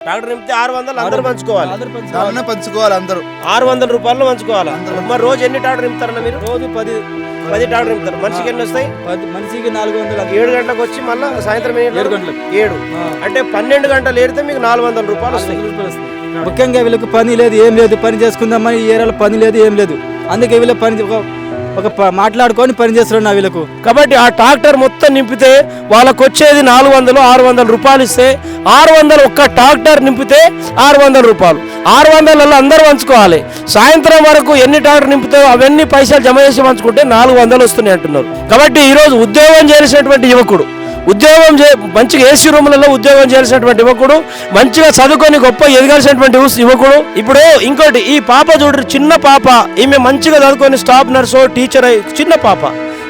Tractor నింపితే ఆరు వందలు అందరూ పంచుకోవాలి. అందరూ పంచుకోవాలి. అందరూ. ఆరు వందల రూపాయలు పంచుకోవాలి? మరి రోజు ఎన్ని ట్రాక్టర్ నింపుతారన్న మీరు? రోజు పది. పది ట్రాక్టర్ నింపుతారు. మనిషికి ఎన్ని వస్తాయి? పది. మనిషికి నాలుగు వందలు. ఏడు గంటలకు వచ్చి మళ్ళీ సాయంత్రం ఏడు? గంటలకు? గంటలకు. ఏడు. అంటే పన్నెండు గంటలు ఏడితే మీకు నాలుగు వందల రూపాయలు నాలుగు వస్తాయి వందల రూపాయలు వస్తాయి. ముఖ్యంగా వీళ్ళకి పని లేదు ఏం లేదు. పని చేసుకుందామని ఈ ఏరియాలో పని లేదు ఏం లేదు. అందుకే వీళ్ళ పని ఒక ప- మాట్లాడుకొని పని చేస్తున్నా వీళ్ళకు. కాబట్టి ఆ ట్రాక్టర్ మొత్తం నింపితే వాళ్ళకు వచ్చేది నాలుగు వందలు ఆరు వందల రూపాయలు ఇస్తే ఆరు వందలు ఒక్క ట్రాక్టర్ నింపితే ఆరు వందల రూపాయలు. ఆరు వందలలో అందరూ పంచుకోవాలి. సాయంత్రం వరకు ఎన్ని ట్రాక్టర్ నింపితే అవన్నీ పైసలు జమ చేసి పంచుకుంటే నాలుగు వందలు వస్తున్నాయి అంటున్నారు. కాబట్టి ఈరోజు ఉద్యోగం చేసినటువంటి యువకుడు ఉద్యోగం చే మంచిగా ఏసీ రూములలో ఉద్యోగం చేయాల్సినటువంటి యువకుడు మంచిగా చదువుకొని గొప్ప ఎదగాల్సినటువంటి యువకుడు. ఇప్పుడు ఇంకోటి ఈ పాప చూడరు చిన్న పాప. ఈమె మంచిగా చదువుకొని స్టాఫ్ నర్సో టీచర్ అయి చిన్న పాప.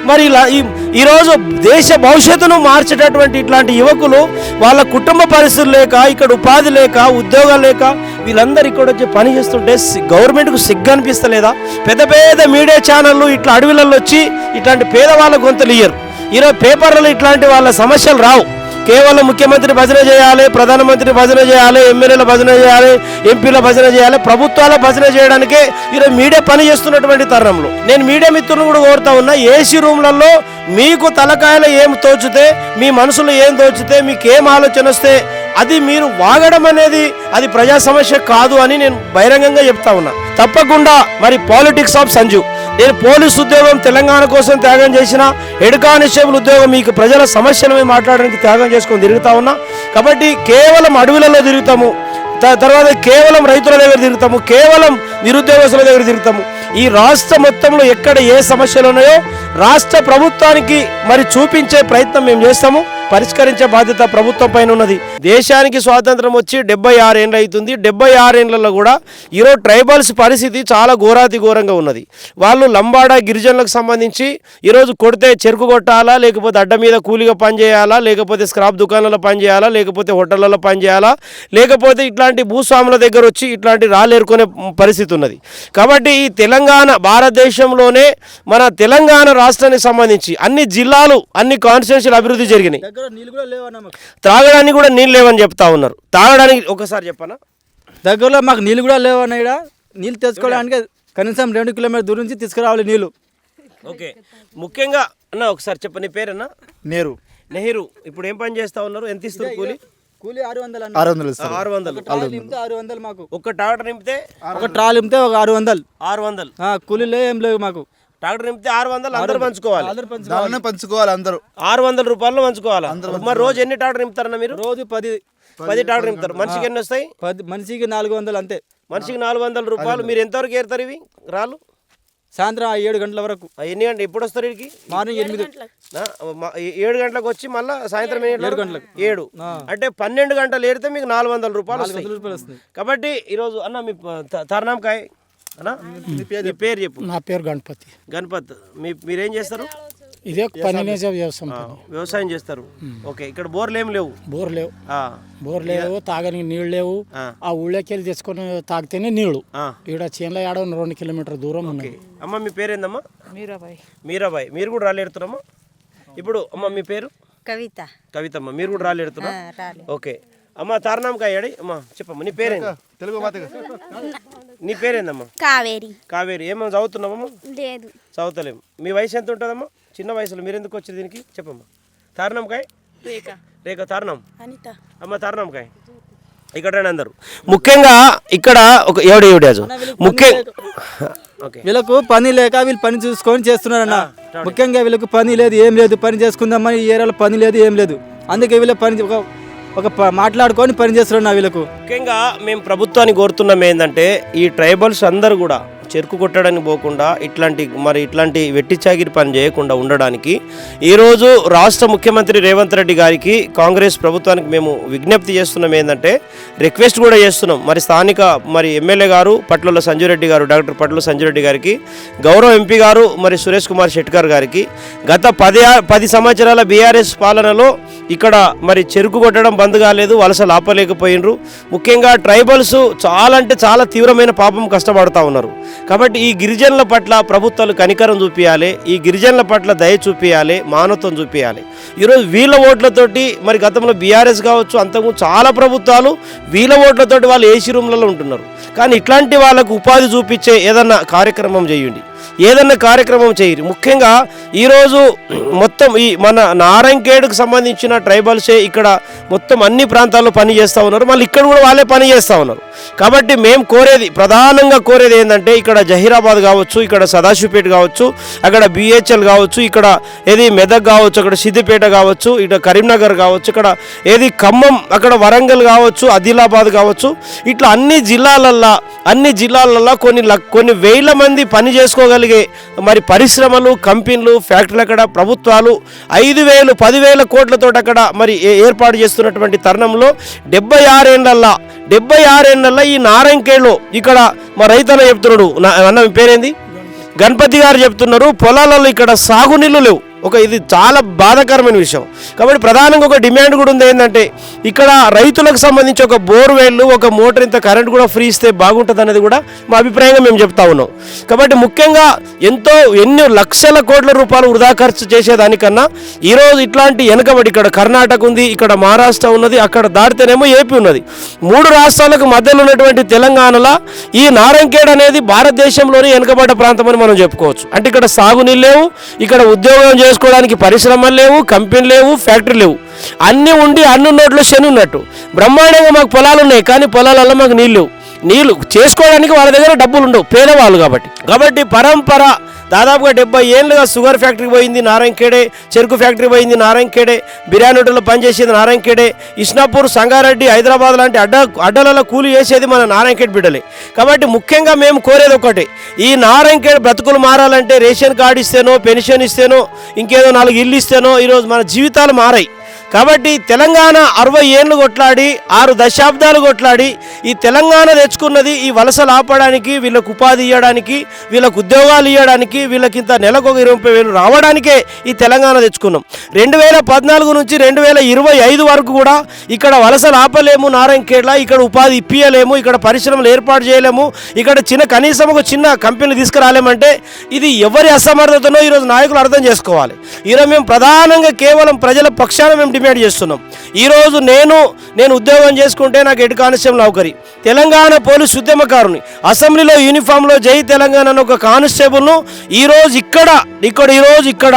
మరి ఇలా ఈ ఈరోజు దేశ భవిష్యత్తును మార్చేటటువంటి ఇట్లాంటి యువకులు వాళ్ళ కుటుంబ పరిస్థితులు లేక ఇక్కడ ఉపాధి లేక ఉద్యోగాలు లేక వీళ్ళందరూ ఇక్కడ వచ్చి పని చేస్తుంటే గవర్నమెంట్కు సిగ్గు అనిపిస్తలేదా? పెద్ద పెద్ద మీడియా ఛానళ్ళు ఇట్లా అడవిలలో వచ్చి ఇట్లాంటి పేదవాళ్ళ గొంతులు ఇయ్యరు ఈరోజు పేపర్లలో ఇట్లాంటి వాళ్ళ సమస్యలు రావు. కేవలం ముఖ్యమంత్రి భజన చేయాలి ప్రధానమంత్రి భజన చేయాలి ఎమ్మెల్యేల భజన చేయాలి ఎంపీల భజన చేయాలి ప్రభుత్వాల భజన చేయడానికే ఈరోజు మీడియా పని చేస్తున్నటువంటి తరుణంలో. నేను మీడియా మిత్రులను కూడా కోరుతా ఉన్నా ఏసీ రూమ్లలో మీకు తలకాయలు ఏం తోచితే మీ మనసులో ఏం తోచితే మీకు ఏం ఆలోచన వస్తే అది మీరు వాగడం అనేది అది ప్రజా సమస్య కాదు అని నేను బహిరంగంగా చెప్తా ఉన్నా. తప్పకుండా మరి పాలిటిక్స్ ఆఫ్ సంజు. నేను పోలీసు ఉద్యోగం తెలంగాణ కోసం త్యాగం చేసిన హెడ్ కానిస్టేబుల్ ఉద్యోగం మీకు ప్రజల సమస్యల మాట్లాడడానికి త్యాగం చేసుకొని తిరుగుతా ఉన్నా. కాబట్టి కేవలం అడవులలో తిరుగుతాము. తర్వాత కేవలం రైతుల దగ్గర తిరుగుతాము. కేవలం నిరుద్యోగస్తుల దగ్గర తిరుగుతాము. ఈ రాష్ట్ర మొత్తంలో ఎక్కడ ఏ సమస్యలు ఉన్నాయో రాష్ట్ర ప్రభుత్వానికి మరి చూపించే ప్రయత్నం మేము చేస్తాము. పరిష్కరించే బాధ్యత ప్రభుత్వం పైన ఉన్నది. దేశానికి స్వాతంత్రం వచ్చి డెబ్బై ఆరేళ్ళు అవుతుంది డెబ్బై ఆరేళ్ళలో కూడా ఈరోజు ట్రైబల్స్ పరిస్థితి చాలా ఘోరాతి ఘోరంగా ఉన్నది. వాళ్ళు లంబాడా గిరిజనులకు సంబంధించి ఈరోజు కొడితే చెరుకు కొట్టాలా లేకపోతే అడ్డ మీద కూలిగా పనిచేయాలా లేకపోతే స్క్రాప్ దుకాణాలలో పనిచేయాలా లేకపోతే హోటళ్ళలో పనిచేయాలా లేకపోతే ఇట్లాంటి భూస్వాముల దగ్గర వచ్చి ఇట్లాంటి రాళ్ళేరుకునే పరిస్థితి ఉన్నది. కాబట్టి ఈ తెలంగాణ భారతదేశంలోనే మన తెలంగాణ రాష్ట్రానికి సంబంధించి అన్ని జిల్లాలు అన్ని కాన్స్టిట్యూన్సీలు అభివృద్ధి జరిగినాయి. త్రాగడానికి కూడా నీళ్ళు లేవని చెప్తా ఉన్నారు. తాగడానికి ఒకసారి చెప్పనా? దగ్గరలో మాకు నీళ్ళు కూడా లేవన్నా ఇక్కడ నీళ్ళు తెచ్చుకోవడానికి కనీసం రెండు కిలోమీటర్ దూరం నుంచి తీసుకురావాలి నీళ్ళు. ఓకే. ముఖ్యంగా అన్న ఒకసారి చెప్ప నీ పేరన్నా? నేరు నెహ్రూ ఇప్పుడు ఏం పని చేస్తా ఉన్నారు? ఎంత ఇస్తారు కూలి? కూలి ఆరు వందలు అన్న. ఆరు వందలు ఆరు వందలు. ట్రాలీ నింపితే ఆరు వందలు మాకు. ఒక్క ట్రాక్టర్ నింపితే? ఒక ట్రాలీ నింపితే ఒక ఆరు వందలు. ఆరు వందలు. ఆ, కూలీలు ఏం లేవు మాకు. ట్రాక్టర్ నింపితే ఆరు వందలు అందరూ పంచుకోవాలి. అందరూ పంచుకోవాలి. దాన్నే పంచుకోవాలి అందరూ. ఆరు వందల రూపాయలు పంచుకోవాలి. మరి రోజు ఎన్ని ట్రాక్టర్ నింపుతారన్న మీరు? రోజు పది. పది ట్రాక్టర్ నింపుతారు. మనిషికి ఎన్ని వస్తాయి? పది మనిషికి నాలుగు వందలు అంతే. మనిషికి నాలుగు వందల రూపాయలు. మీరు ఎంతవరకు ఏరుతారు ఇవి? రాళ్ళు? సాయంత్రం ఆ ఏడు గంటల వరకు. ఎన్ని గంటలు? ఎప్పుడు వస్తారు ఇక్కడికి మార్నింగ్ ఎనిమిది. ఏడు గంటలకు వచ్చి మళ్ళీ సాయంత్రం ఎన్ని గంటలకు? ఏడు. అంటే పన్నెండు గంటలు ఏరితే మీకు నాలుగు వందల రూపాయలు నాలుగు వస్తాయి. వందల రూపాయలు వస్తుంది. కాబట్టి ఈరోజు అన్న మీ తరణంకాయ మీ పేరు చెప్పు. నా పేరు గణపతి. గణపత్. మీ మీరేం చేస్తారు? ఇదే పని వ్యవసాయం వ్యవసాయం చేస్తారు. ఓకే ఇక్కడ బోర్లు ఏం లేవు? బోర్ లేవు. ఆ, బోర్ లేవు తాగడానికి నీళ్ళు లేవు. ఆ. ఊళ్ళోకి వెళ్ళి తెచ్చుకొని తాగితేనే నీళ్ళు. ఈడ చేనులో ఆడ రెండు కిలోమీటర్ దూరం ఉన్నాయి. అమ్మ మీ పేరేందమ్మా? మీరాబాయ్. మీరాబాయ్. మీరు కూడా రాళ్ళు ఎడుతున్నామా ఇప్పుడు అమ్మ మీ పేరు? కవిత. కవితమ్మ మీరు కూడా రాళ్ళు ఎడుతున్నా ఆ, రాలే. ఓకే. అమ్మ తారణంకాయ అడి అమ్మ చెప్పమ్మా నీ పేరేంది? తెలుగు మాతగా నీ పేరేందమ్మా? కావేరి. కావేరి. ఏమన్నా చదువుతున్నామమ్మా లేదు. చదువుతలేం మీ వయసు ఎంత ఉంటుందమ్మా? చిన్న వయసులో మీరు ఎందుకు వచ్చారు దీనికి? చెప్పమ్మా. తారణంకాయ రేఖ. రేఖ తారణం. అనిత. అమ్మ తారణంకాయ ఇక్కడ రండి అందరు. ముఖ్యంగా ఇక్కడ ఒక ఎవడు ఎవడాజు ముఖ్య ఓకే. వీళ్ళకు పని లేక వీళ్ళు పని చూసుకొని చేస్తున్నారన్న. ముఖ్యంగా వీళ్ళకు పని లేదు ఏం లేదు. పని చేసుకుందామని ఈ ఏరియాలో పని లేదు ఏం లేదు. అందుకే వీళ్ళ పని ఒక ప- మాట్లాడుకొని పనిచేస్తున్నా వీళ్ళకు. ముఖ్యంగా మేము ప్రభుత్వాన్ని కోరుతున్నాం ఏంటంటే ఈ ట్రైబల్స్ అందరూ కూడా చెరుకు కొట్టడానికి పోకుండా ఇట్లాంటి మరి ఇట్లాంటి వెట్టి చాకిరి పని చేయకుండా ఉండడానికి ఈరోజు రాష్ట్ర ముఖ్యమంత్రి రేవంత్ రెడ్డి గారికి కాంగ్రెస్ ప్రభుత్వానికి మేము విజ్ఞప్తి చేస్తున్నాం ఏంటంటే రిక్వెస్ట్ కూడా చేస్తున్నాం. మరి స్థానిక మరి ఎమ్మెల్యే గారు పట్ల సంజురెడ్డి గారు డాక్టర్ పట్ల సంజురెడ్డి గారికి గౌరవ ఎంపీ గారు మరి సురేష్ కుమార్ షెట్కర్ గారికి గత పది పది సంవత్సరాల బీఆర్ఎస్ పాలనలో ఇక్కడ మరి చెరుకు కొట్టడం బంద్ కాలేదు వలసలు ఆపలేకపోయినరు ముఖ్యంగా ట్రైబల్స్ చాలా అంటే చాలా తీవ్రమైన పాపం కష్టపడుతూ ఉన్నారు. కాబట్టి ఈ గిరిజనుల పట్ల ప్రభుత్వాలు కనికరం చూపించాలి ఈ గిరిజనుల పట్ల దయ చూపించాలి మానవత్వం చూపించాలి ఈరోజు వీళ్ళ ఓట్లతోటి మరి గతంలో బీఆర్ఎస్ కావచ్చు అంతకు చాలా ప్రభుత్వాలు వీళ్ళ ఓట్లతోటి వాళ్ళు ఏసీ రూమ్లలో ఉంటున్నారు. కానీ ఇట్లాంటి వాళ్ళకు ఉపాధి చూపించే ఏదన్నా కార్యక్రమం చేయండి. ఏదన్నా కార్యక్రమం చేయరు. ముఖ్యంగా ఈరోజు మొత్తం ఈ మన నారాయణఖేడ్కు సంబంధించిన ట్రైబల్సే ఇక్కడ మొత్తం అన్ని ప్రాంతాల్లో పని చేస్తూ ఉన్నారు. మళ్ళీ ఇక్కడ కూడా వాళ్ళే పని చేస్తూ ఉన్నారు. కాబట్టి మేము కోరేది ప్రధానంగా కోరేది ఏంటంటే ఇక్కడ జహీరాబాద్ కావచ్చు ఇక్కడ సదాశివపేట కావచ్చు అక్కడ బిహెచ్ఎల్ కావచ్చు ఇక్కడ ఏది మెదక్ కావచ్చు అక్కడ సిద్దిపేట కావచ్చు ఇక్కడ కరీంనగర్ కావచ్చు ఇక్కడ ఏది ఖమ్మం అక్కడ వరంగల్ కావచ్చు ఆదిలాబాద్ కావచ్చు. ఇట్లా అన్ని జిల్లాలల్లో అన్ని జిల్లాలల్లో కొన్ని లక్- కొన్ని వేల మంది పని చేసుకో చేసుకోగలిగే మరి పరిశ్రమలు కంపెనీలు ఫ్యాక్టరీలు అక్కడ ప్రభుత్వాలు ఐదు వేలు పదివేల కోట్లతో అక్కడ మరి ఏ- ఏర్పాటు చేస్తున్నటువంటి తరుణంలో డెబ్బై ఆరేళ్ళల్లా డెబ్బై ఆరేళ్ళల్లా ఈ నారాయణఖేడ్లో ఇక్కడ మా రైతన్న చెప్తున్నాడు. నా అన్న పేరేంది? గణపతి గారు చెప్తున్నారు పొలాలలో ఇక్కడ సాగునీళ్ళు లేవు. ఒక ఇది చాలా బాధాకరమైన విషయం. కాబట్టి ప్రధానంగా ఒక డిమాండ్ కూడా ఉంది ఏంటంటే ఇక్కడ రైతులకు సంబంధించి ఒక బోర్వెల్ ఒక మోటార్ ఇంత కరెంట్ కూడా ఫ్రీ ఇస్తే బాగుంటుంది అనేది కూడా మా అభిప్రాయంగా మేము చెప్తా ఉన్నాం. కాబట్టి ముఖ్యంగా ఎంతో ఎన్నో లక్షల కోట్ల రూపాయలు వృధా ఖర్చు చేసేదానికన్నా ఈరోజు ఇట్లాంటి వెనుకబడి ఇక్కడ కర్ణాటక ఉంది ఇక్కడ మహారాష్ట్ర ఉన్నది అక్కడ దాటితేనేమో ఏపీ ఉన్నది. మూడు రాష్ట్రాలకు మధ్యలో ఉన్నటువంటి తెలంగాణలో ఈ నారంకేడ్ అనేది భారతదేశంలోని వెనుకబడ్డ ప్రాంతం అని మనం చెప్పుకోవచ్చు. అంటే ఇక్కడ సాగునీళ్ళు లేవు ఇక్కడ ఉద్యోగం చేసుకోవడానికి పరిశ్రమలు లేవు కంపెనీ లేవు ఫ్యాక్టరీ లేవు. అన్నీ ఉండి అన్ని నోట్లో శని ఉన్నట్టు. బ్రహ్మాండంగా మాకు పొలాలు ఉన్నాయి కానీ పొలాలలో మాకు నీళ్ళు నీళ్ళు చేసుకోవడానికి వాళ్ళ దగ్గర డబ్బులు ఉండవు పేదవాళ్ళు కాబట్టి. కాబట్టి పరంపర దాదాపుగా డెబ్బై ఏళ్ళుగా షుగర్ ఫ్యాక్టరీ పోయింది నారాయణఖేడే చెరుకు ఫ్యాక్టరీ పోయింది నారాయణఖేడే బిర్యానీ హోటల్లో పనిచేసేది నారాయణఖేడే ఇస్నాపూర్ సంగారెడ్డి హైదరాబాద్ లాంటి అడ్డ అడ్డలలో కూలి చేసేది మన నారాయణఖేడ్ బిడ్డలే. కాబట్టి ముఖ్యంగా మేము కోరేది ఒకటి ఈ నారాయణఖేడ్ బ్రతుకులు మారాలంటే రేషన్ కార్డు ఇస్తేనో పెన్షన్ ఇస్తేనో ఇంకేదో నాలుగు ఇల్లు ఇస్తేనో ఈరోజు మన జీవితాలు మారాయి. కాబట్టి తెలంగాణ అరవై ఏళ్ళు కొట్లాడి ఆరు దశాబ్దాలు కొట్లాడి ఈ తెలంగాణ తెచ్చుకున్నది ఈ వలసలు ఆపడానికి వీళ్ళకు ఉపాధి ఇవ్వడానికి వీళ్ళకు ఉద్యోగాలు ఇవ్వడానికి వీళ్ళకి ఇంత నెలకు ఒక ఇరవై ముప్పై వేలు రావడానికే ఈ తెలంగాణ తెచ్చుకున్నాం. రెండు వేల పద్నాలుగు నుంచి రెండు వేల ఇరవై ఐదు వరకు కూడా ఇక్కడ వలసలు ఆపలేము నారాయణఖేడ్ల ఇక్కడ ఉపాధి ఇప్పియలేము ఇక్కడ పరిశ్రమలు ఏర్పాటు చేయలేము ఇక్కడ చిన్న కనీసం ఒక చిన్న కంపెనీలు తీసుకురాలేమంటే ఇది ఎవరి అసమర్థతనో ఈరోజు నాయకులు అర్థం చేసుకోవాలి. ఈరోజు మేము ప్రధానంగా కేవలం ప్రజల పక్షాన మేము డిమాండ్ చేస్తున్నాం. ఈరోజు నేను నేను ఉద్యోగం చేసుకుంటే నాకు ఎటు కానిస్టేబుల్ నౌకరి. తెలంగాణ పోలీసు ఉద్యమకారుని అసెంబ్లీలో యూనిఫామ్లో జై తెలంగాణ అనే ఒక కానిస్టేబుల్ను ఈరోజు ఇక్కడ ఇక్కడ ఈరోజు ఇక్కడ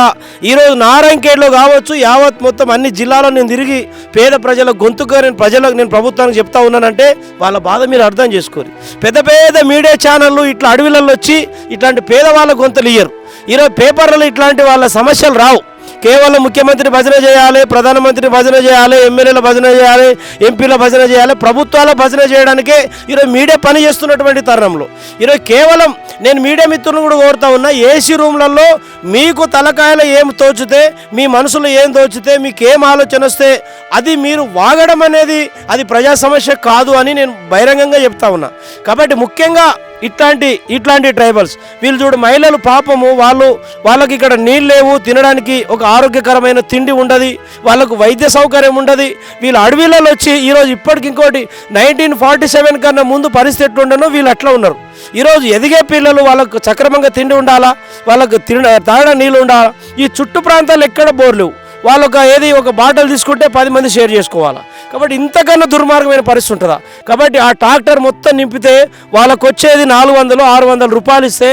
ఈరోజు నారాయణఖేడ్లో కావచ్చు యావత్ మొత్తం అన్ని జిల్లాలో నేను తిరిగి పేద ప్రజల గొంతుగా నేను ప్రజలకు నేను ప్రభుత్వానికి చెప్తా ఉన్నానంటే వాళ్ళ బాధ మీరు అర్థం చేసుకోరు. పెద్ద పెద్ద మీడియా ఛానళ్ళు ఇట్లా అడవిలలో వచ్చి ఇట్లాంటి పేదవాళ్ళ గొంతులు ఇయ్యరు ఈరోజు పేపర్లలో ఇట్లాంటి వాళ్ళ సమస్యలు రావు. కేవలం ముఖ్యమంత్రి భజన చేయాలి ప్రధానమంత్రి భజన చేయాలి ఎమ్మెల్యేల భజన చేయాలి ఎంపీల భజన చేయాలి ప్రభుత్వాల భజన చేయడానికే ఈరోజు మీడియా పని చేస్తున్నటువంటి తరుణంలో. ఈరోజు కేవలం నేను మీడియా మిత్రులను కూడా కోరుతా ఉన్నా ఏసీ రూమ్లలో మీకు తలకాయలు ఏం తోచితే మీ మనసులో ఏం తోచితే మీకు ఏం ఆలోచన వస్తే అది మీరు వాగడం అనేది అది ప్రజా సమస్య కాదు అని నేను బహిరంగంగా చెప్తా ఉన్నా. కాబట్టి ముఖ్యంగా ఇట్లాంటి ఇట్లాంటి ట్రైబల్స్. వీళ్ళు చూడు మహిళలు పాపము వాళ్ళు వాళ్ళకి ఇక్కడ నీళ్ళు లేవు తినడానికి ఒక ఆరోగ్యకరమైన తిండి ఉండదు వాళ్ళకు వైద్య సౌకర్యం ఉండదు. వీళ్ళు అడవిలలో వచ్చి ఈరోజు ఇప్పటికి ఇంకోటి నైన్టీన్ ఫార్టీ సెవెన్ కన్నా ముందు పరిస్థితి ఎట్లుండనో వీళ్ళు అట్లా ఉన్నారు. ఈరోజు ఎదిగే పిల్లలు వాళ్ళకు సక్రమంగా తిండి ఉండాలా? వాళ్ళకు తిన తాగడం నీళ్ళు ఉండాలా? ఈ చుట్టు ప్రాంతాలు ఎక్కడ బోర్లేవు? వాళ్ళు వాళ్ళొక ఏది ఒక బాటిల్ తీసుకుంటే పది మంది షేర్ చేసుకోవాలా. కాబట్టి ఇంతకన్నా దుర్మార్గమైన పరిస్థితి ఉంటుందా? కాబట్టి ఆ ట్రాక్టర్ మొత్తం నింపితే వాళ్ళకు వచ్చేది నాలుగు వందలు ఆరు వందల రూపాయలు ఇస్తే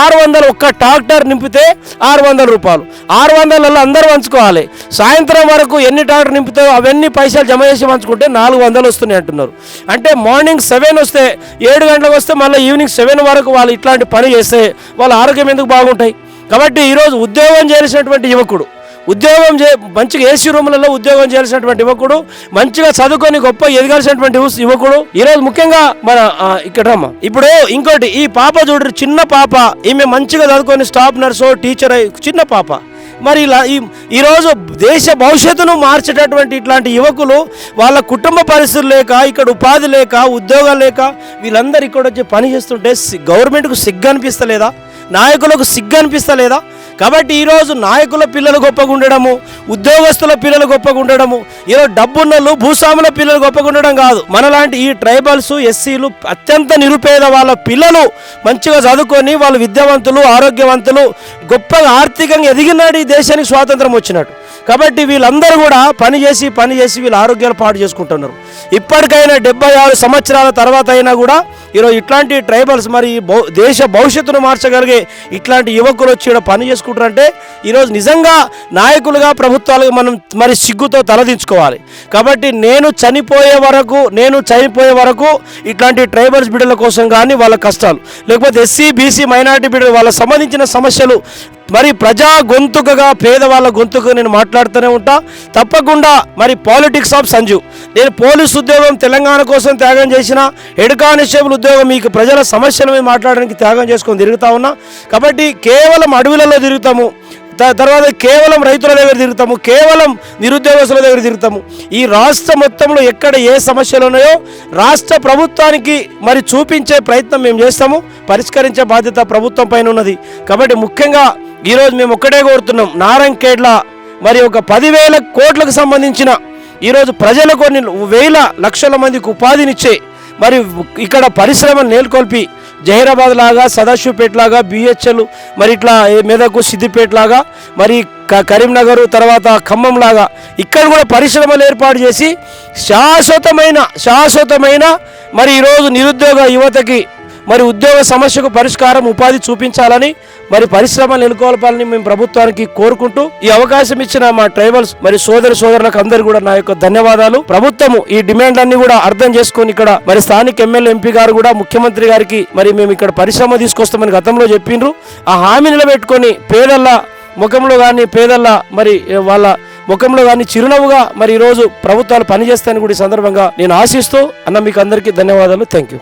ఆరు వందలు ఒక్క ట్రాక్టర్ నింపితే ఆరు వందల రూపాయలు. ఆరు వందలలో అందరూ పంచుకోవాలి. సాయంత్రం వరకు ఎన్ని ట్రాక్టర్ నింపితే అవన్నీ పైసలు జమ చేసి పంచుకుంటే నాలుగు వందలు వస్తున్నాయి అంటున్నారు. అంటే మార్నింగ్ సెవెన్ వస్తే ఏడు గంటలకు వస్తే మళ్ళీ ఈవినింగ్ సెవెన్ వరకు వాళ్ళు ఇట్లాంటి పని చేస్తే వాళ్ళ ఆరోగ్యం ఎందుకు బాగుంటాయి? కాబట్టి ఈరోజు ఉద్యోగం చేసినటువంటి యువకుడు ఉద్యోగం చే మంచిగా ఏసీ రూములలో ఉద్యోగం చేయాల్సినటువంటి యువకుడు మంచిగా చదువుకొని గొప్ప ఎదగాల్సినటువంటి యువకుడు. ఈరోజు ముఖ్యంగా మన ఇక్కడ ఇప్పుడు ఇంకోటి ఈ పాప చూడరు చిన్న పాప. ఈమె మంచిగా చదువుకొని స్టాఫ్ నర్సో టీచర్ అయి చిన్న పాప. మరి ఇలా ఈ ఈరోజు దేశ భవిష్యత్తును మార్చేటటువంటి ఇట్లాంటి యువకులు వాళ్ళ కుటుంబ పరిస్థితులు లేక ఇక్కడ ఉపాధి లేక ఉద్యోగాలు లేక వీళ్ళందరూ ఇక్కడ వచ్చి పని చేస్తుంటే సి- గవర్నమెంట్కు సిగ్గు అనిపిస్తలేదా నాయకులకు సిగ్గు అనిపిస్తలేదా కాబట్టి ఈరోజు నాయకుల పిల్లలు గొప్పగా ఉండడము ఉద్యోగస్తుల పిల్లలు గొప్పగా ఉండడము ఈరోజు డబ్బున్నలు భూస్వాముల పిల్లలు గొప్పగా ఉండడం కాదు. మనలాంటి ఈ ట్రైబల్స్ ఎస్సీలు అత్యంత నిరుపేద వాళ్ళ పిల్లలు మంచిగా చదువుకొని వాళ్ళు విద్యావంతులు ఆరోగ్యవంతులు గొప్పగా ఆర్థికంగా ఎదిగినాడు ఈ దేశానికి స్వాతంత్రం వచ్చినట్టు. కాబట్టి వీళ్ళందరూ కూడా పని చేసి పని చేసి వీళ్ళ ఆరోగ్యాలు పాటు చేసుకుంటున్నారు. ఇప్పటికైనా డెబ్బై ఆరు సంవత్సరాల తర్వాత అయినా కూడా ఈరోజు ఇట్లాంటి ట్రైబల్స్ మరి దేశ భవిష్యత్తును మార్చగలిగే ఇట్లాంటి యువకులు వచ్చి ఈడ పని చేసుకుంటారంటే ఈరోజు నిజంగా నాయకులుగా ప్రభుత్వాలుగా మనం మరి సిగ్గుతో తలదించుకోవాలి. కాబట్టి నేను చనిపోయే వరకు నేను చనిపోయే వరకు ఇట్లాంటి ట్రైబల్స్ బిడ్డల కోసం కానీ వాళ్ళ కష్టాలు లేకపోతే ఎస్సీ బీసీ మైనార్టీ బిడ్డలు వాళ్ళకి సంబంధించిన సమస్యలు మరి ప్రజా గొంతుకగా పేదవాళ్ళ గొంతుకు నేను మాట్లాడుతూనే ఉంటా. తప్పకుండా మరి పాలిటిక్స్ ఆఫ్ సంజు. నేను పోలీస్ ఉద్యోగం తెలంగాణ కోసం త్యాగం చేసిన హెడ్ కానిస్టేబుల్ ఉద్యోగం మీకు ప్రజల సమస్యల మీద మాట్లాడడానికి త్యాగం చేసుకొని తిరుగుతా ఉన్నా. కాబట్టి కేవలం అడవులలో తిరుగుతాము. తర్వాత కేవలం రైతుల దగ్గర తిరుగుతాము కేవలం నిరుద్యోగస్తుల దగ్గర తిరుగుతాము. ఈ రాష్ట్ర మొత్తంలో ఎక్కడ ఏ సమస్యలు ఉన్నాయో రాష్ట్ర ప్రభుత్వానికి మరి చూపించే ప్రయత్నం మేము చేస్తాము పరిష్కరించే బాధ్యత ప్రభుత్వం పైన ఉన్నది. కాబట్టి ముఖ్యంగా ఈరోజు మేము ఒక్కటే కోరుతున్నాం నారంకేడ్ల మరి ఒక పదివేల కోట్లకు సంబంధించిన ఈరోజు ప్రజలకు కొన్ని వేల లక్షల మందికి ఉపాధినిచ్చే మరి ఇక్కడ పరిశ్రమ నెలకొల్పి జహీరాబాద్ లాగా సదాశివపేట లాగా బిహెచ్ఎల్ మరి ఇట్లా ఏ మెదకు సిద్దిపేట లాగా మరి క- కరీంనగర్ తర్వాత ఖమ్మం లాగా ఇక్కడ కూడా పరిశ్రమలు ఏర్పాటు చేసి శాశ్వతమైన శాశ్వతమైన మరి ఈరోజు నిరుద్యోగ యువతకి మరి ఉద్యోగ సమస్యకు పరిష్కారం ఉపాధి చూపించాలని మరి పరిశ్రమలు నెలకొల్పాలని మేము ప్రభుత్వానికి కోరుకుంటూ ఈ అవకాశం ఇచ్చిన మా ట్రైబల్స్ మరి సోదరి సోదరులకు అందరు కూడా నా యొక్క ధన్యవాదాలు. ప్రభుత్వము ఈ డిమాండ్ అన్ని కూడా అర్థం చేసుకొని ఇక్కడ మరి స్థానిక ఎమ్మెల్యే ఎంపీ గారు కూడా ముఖ్యమంత్రి గారికి మరి మేము ఇక్కడ పరిశ్రమ తీసుకొస్తామని గతంలో చెప్పిండ్రు. ఆ హామీ నిలబెట్టుకొని పేదల ముఖంలో కానీ పేదల మరి వాళ్ళ ముఖంలో కానీ చిరునవ్వుగా మరి ఈరోజు ప్రభుత్వాలు పనిచేస్తాయని కూడా ఈ సందర్భంగా నేను ఆశిస్తూ అన్న మీకు అందరికీ ధన్యవాదాలు. Thank you